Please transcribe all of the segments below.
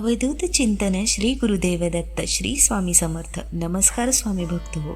अवधूत चिंतन श्री गुरुदेव दत्त श्री स्वामी समर्थ. नमस्कार स्वामी भक्त हो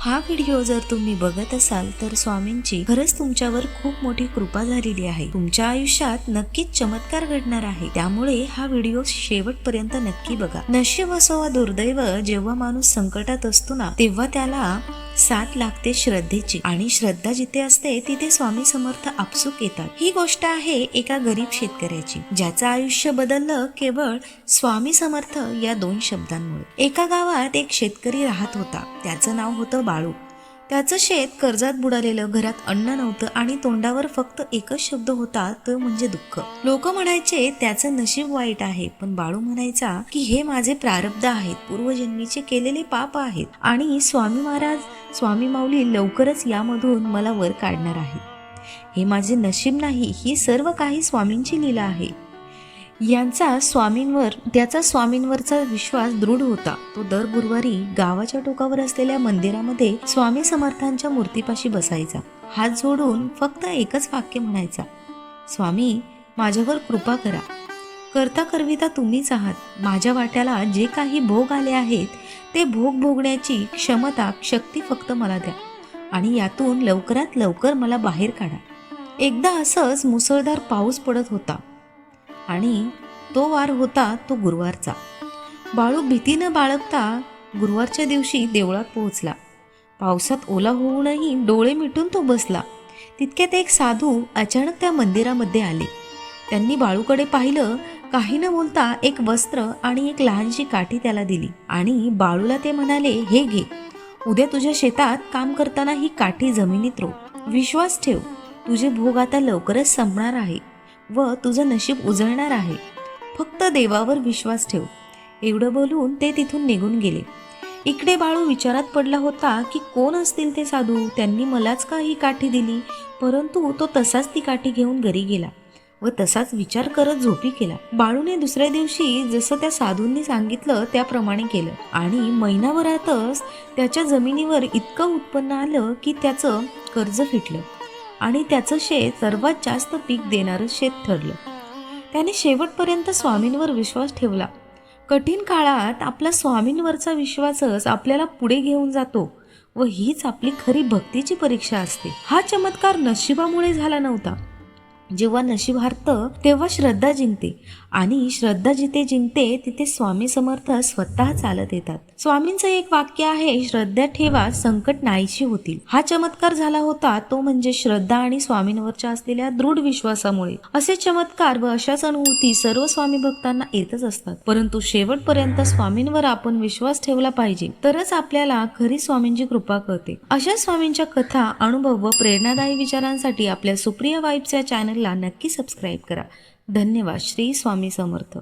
हा व्हिडिओ जर तुम्ही बघत असाल तर स्वामींची खरंच तुमच्यावर खूप मोठी कृपा झालेली आहे. तुमच्या आयुष्यात नक्कीच चमत्कार घडणार आहे. त्यामुळे हा व्हिडिओ शेवटपर्यंत नक्की बघा. नशीब असो वा दुर्दैव जेव्हा माणूस संकटात असतो ना तेव्हा त्याला साथ लागते श्रद्धेची. आणि श्रद्धा जिथे असते तिथे स्वामी समर्थ आपसूक येतात. ही गोष्ट आहे एका गरीब शेतकऱ्याची ज्याचं आयुष्य बदललं केवळ स्वामी समर्थ या दोन शब्दांमुळे. एका गावात एक शेतकरी राहत होता. त्याचं नाव होतं बाळू. त्याचं शेत कर्जात बुडालेलं घरात अन्न नव्हतं आणि तोंडावर फक्त एकच शब्द होता तो म्हणजे दुःख. लोक म्हणायचे त्याचं नशीब वाईट आहे. पण बाळू म्हणायचा की हे माझे प्रारब्ध आहेत. पूर्वजन्मीचे केलेले पाप आहेत आणि स्वामी महाराज स्वामी माऊली लवकरच यामधून मला वर काढणार आहेत. हे माझे नशीब नाही ही सर्व काही स्वामींची लीला आहे. यांचा स्वामींवर त्याचा स्वामींवरचा विश्वास दृढ होता. तो दर गुरुवारी गावाच्या टोकावर असलेल्या मंदिरामध्ये स्वामी समर्थांच्या मूर्तीपाशी बसायचा. हात जोडून फक्त एकच वाक्य म्हणायचा स्वामी माझ्यावर कृपा करा. करता करविता तुम्हीच आहात. माझ्या वाट्याला जे काही भोग आले आहेत ते भोग भोगण्याची क्षमता शक्ती फक्त मला द्या. आणि यातून लवकरात लवकर मला बाहेर काढा. एकदा असंच मुसळधार पाऊस पडत होता. आणि तो वार होता तो गुरुवारचा. बाळू भीतीनं बाळगता गुरुवारच्या दिवशी देवळात पोहोचला. पावसात ओला होऊनही डोळे मिटून तो बसला. तितक्यात एक साधू अचानक त्या मंदिरामध्ये आले. त्यांनी बाळूकडे पाहिलं काही न बोलता एक वस्त्र आणि एक लहानशी काठी त्याला दिली आणि बाळूला ते म्हणाले हे घे. उद्या तुझ्या शेतात काम करताना ही काठी जमिनीत रो विश्वास ठेव. तुझे भोग आता लवकरच संपणार आहे. व तुझं नशीब उजळणार आहे. फक्त देवावर विश्वास ठेव. एवढं बोलून ते तिथून निघून गेले. इकडे बाळू विचारात पडला होता की कोण असतील ते साधू? त्यांनी मलाच का ही काठी दिली? परंतु तो तसाच ती काठी घेऊन घरी गेला व तसाच विचार करत झोपी केला. बाळूने दुसऱ्या दिवशी जसं त्या साधूंनी सांगितलं त्याप्रमाणे केलं आणि महिनाभरातच त्याच्या जमिनीवर इतकं उत्पन्न आलं की त्याचं कर्ज फिटलं. आणि त्याचं शेत सर्वात जास्त पीक देणारं शेत ठरलं. त्याने शेवटपर्यंत स्वामींवर विश्वास ठेवला. कठीण काळात आपला स्वामींवरचा विश्वासच आपल्याला पुढे घेऊन जातो व हीच आपली खरी भक्तीची परीक्षा असते. हा चमत्कार नशिबामुळे झाला नव्हता. जेव्हा नशीब हारतं तेव्हा श्रद्धा जिंकते. आणि श्रद्धा जिथे जिंकते तिथे स्वामी समर्थ स्वतः चालत येतात. स्वामींचं एक वाक्य आहे श्रद्धा ठेवा संकट नाहीशी होतील. हा चमत्कार झाला होता तो म्हणजे श्रद्धा आणि स्वामींवरच्या असलेल्या दृढ विश्वासामुळे. असे चमत्कार व अशाच अनुभूती सर्व स्वामी भक्तांना येतच असतात. परंतु शेवटपर्यंत स्वामींवर आपण विश्वास ठेवला पाहिजे तरच आपल्याला खरी स्वामींची कृपा कळते. अशा स्वामींच्या कथा अनुभव व प्रेरणादायी विचारांसाठी आपल्या सुप्रिया वाईब्स या चॅनलला नक्की सबस्क्राईब करा. धन्यवाद. श्री स्वामी समर्थ.